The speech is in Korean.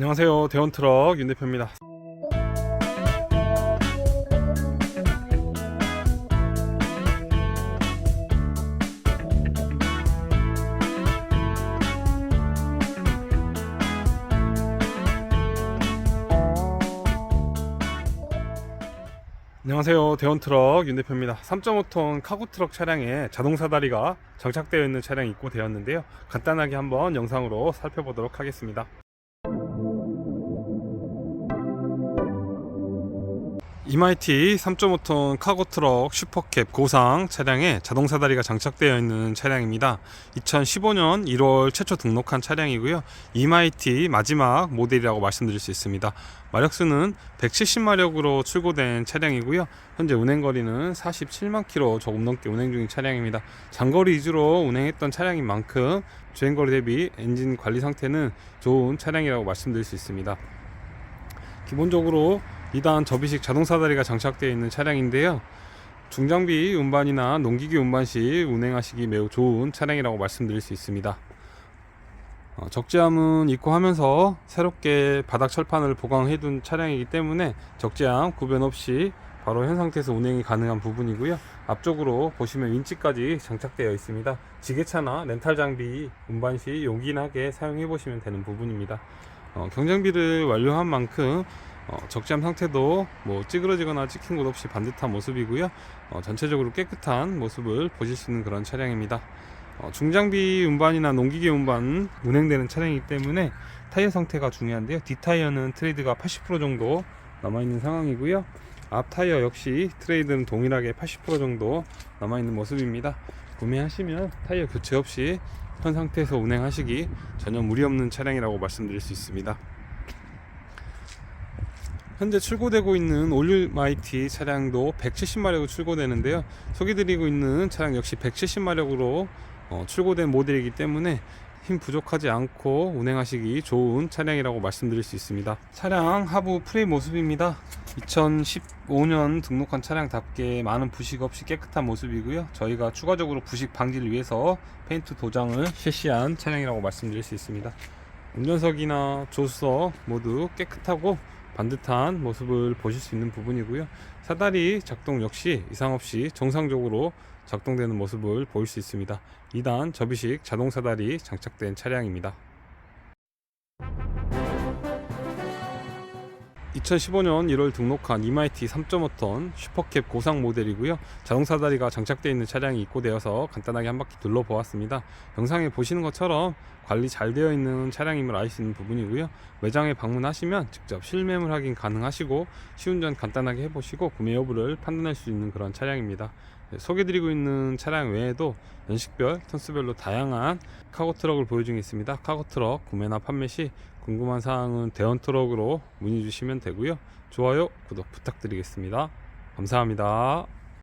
안녕하세요. 대원트럭 윤 대표입니다. 안녕하세요. 대원트럭 윤 대표입니다. 3.5톤 카고트럭 차량에 자동사 다리가 장착되어 있는 차량이 입고되었는데요. 간단하게 한번 영상으로 살펴보도록 하겠습니다. 이마이티 3.5톤 카고 트럭 슈퍼캡 고상 차량에 자동 사 다리가 장착되어 있는 차량입니다. 2015년 1월 최초 등록한 차량이고요. 이마이티 마지막 모델이라고 말씀드릴 수 있습니다. 마력수는 170마력으로 출고된 차량이고요. 현재 운행 거리는 47만 킬로 조금 넘게 운행 중인 차량입니다. 장거리 위주로 운행했던 차량인 만큼 주행 거리 대비 엔진 관리 상태는 좋은 차량이라고 말씀드릴 수 있습니다. 기본적으로 2단 접이식 자동 사다리가 장착되어 있는 차량인데요. 중장비 운반이나 농기계 운반 시 운행하시기 매우 좋은 차량이라고 말씀드릴 수 있습니다. 어, 적재함은 입고하면서 새롭게 바닥 철판을 보강해 둔 차량이기 때문에 적재함 구변 없이 바로 현 상태에서 운행이 가능한 부분이고요. 앞쪽으로 보시면 윈치까지 장착되어 있습니다. 지게차나 렌탈 장비 운반 시 용기나게 사용해 보시면 되는 부분입니다. 어, 경장비를 완료한 만큼 어, 적재함 상태도 뭐 찌그러지거나 찍힌 곳 없이 반듯한 모습이고요. 어, 전체적으로 깨끗한 모습을 보실 수 있는 그런 차량입니다. 어, 중장비 운반이나 농기계 운반 운행되는 차량이기 때문에 타이어 상태가 중요한데요. 뒷타이어는 트레이드가 80% 정도 남아있는 상황이고요. 앞 타이어 역시 트레이드는 동일하게 80% 정도 남아있는 모습입니다. 구매하시면 타이어 교체 없이 현 상태에서 운행하시기 전혀 무리 없는 차량이라고 말씀드릴 수 있습니다. 현재 출고되고 있는 올류 마이티 차량도 170마력으로 출고되는데요. 소개드리고 있는 차량 역시 170마력으로 어, 출고된 모델이기 때문에 힘 부족하지 않고 운행하시기 좋은 차량이라고 말씀드릴 수 있습니다. 차량 하부 프레임 모습입니다. 2015년 등록한 차량답게 많은 부식 없이 깨끗한 모습이고요. 저희가 추가적으로 부식 방지를 위해서 페인트 도장을 실시한 차량이라고 말씀드릴 수 있습니다. 운전석이나 조수석 모두 깨끗하고 반듯한 모습을 보실 수 있는 부분이고요. 사다리 작동 역시 이상 없이 정상적으로 작동되는 모습을 보일 수 있습니다. 2단 접이식 자동 사다리 장착된 차량입니다. 2015년 1월 등록한 이마이티 3.5톤 슈퍼캡 고상 모델이고요. 자동 사다리가 장착되어 있는 차량이 입고되어서 간단하게 한 바퀴 둘러보았습니다. 영상에 보시는 것처럼 관리 잘 되어 있는 차량임을 알 수 있는 부분이고요. 매장에 방문하시면 직접 실매물 확인 가능하시고 시운전 간단하게 해보시고 구매 여부를 판단할 수 있는 그런 차량입니다. 네, 소개드리고 있는 차량 외에도 연식별, 톤수별로 다양한 카고 트럭을 중에 있습니다. 카고 트럭 구매나 판매 시 궁금한 사항은 대원 트럭으로 문의 주시면 되고요. 좋아요, 구독 부탁드리겠습니다. 감사합니다.